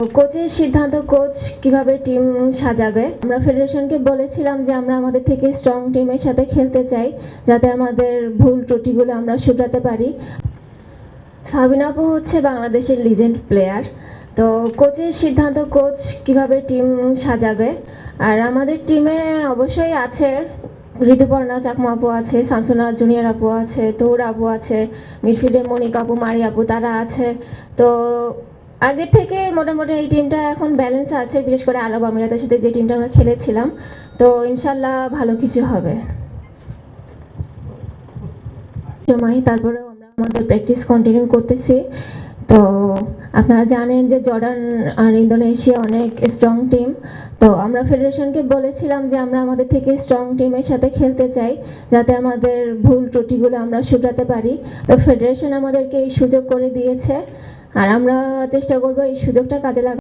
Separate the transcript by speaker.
Speaker 1: কোচের সিদ্ধান্ত কোচ কীভাবে টিম সাজাবে? আমরা ফেডারেশনকে বলেছিলাম যে আমরা আমাদের থেকে স্ট্রং টিমের সাথে খেলতে চাই, যাতে আমাদের ভুল ত্রুটিগুলো আমরা শুধরাতে পারি। সাবিনা আপু হচ্ছে বাংলাদেশের লিজেন্ড প্লেয়ার তো কোচের সিদ্ধান্ত কোচ কীভাবে টিম সাজাবে? আর আমাদের টিমে অবশ্যই আছে ঋতুপর্ণা চাকমা আপু আছে শামসুনা জুনিয়র আপু আছে তৌর আপু আছে মিডফিল্ডে মনিকা আপু, মারি আপু, তারা আছে। তো আগের থেকে মোটামুটি এই টিমটা এখন ব্যালেন্স আছে, বিশেষ করে আরব আমিরাতের সাথে যে টিমটা আমরা খেলেছিলাম। তো ইনশাল্লাহ ভালো কিছু হবে। সময়, তারপরেও আমরা আমাদের প্র্যাকটিস কন্টিনিউ করতেছি। তো আপনারা জানেন যে জর্ডান আর ইন্দোনেশিয়া অনেক স্ট্রং টিম তো আমরা ফেডারেশনকে বলেছিলাম যে আমরা আমাদের থেকে স্ট্রং টিমের সাথে খেলতে চাই, যাতে আমাদের ভুল ত্রুটিগুলো আমরা শুধরাতে পারি। তো ফেডারেশন আমাদেরকে এই সুযোগ করে দিয়েছে। আর আমরা চেষ্টা করব এই সুযোগটা কাজে লাগা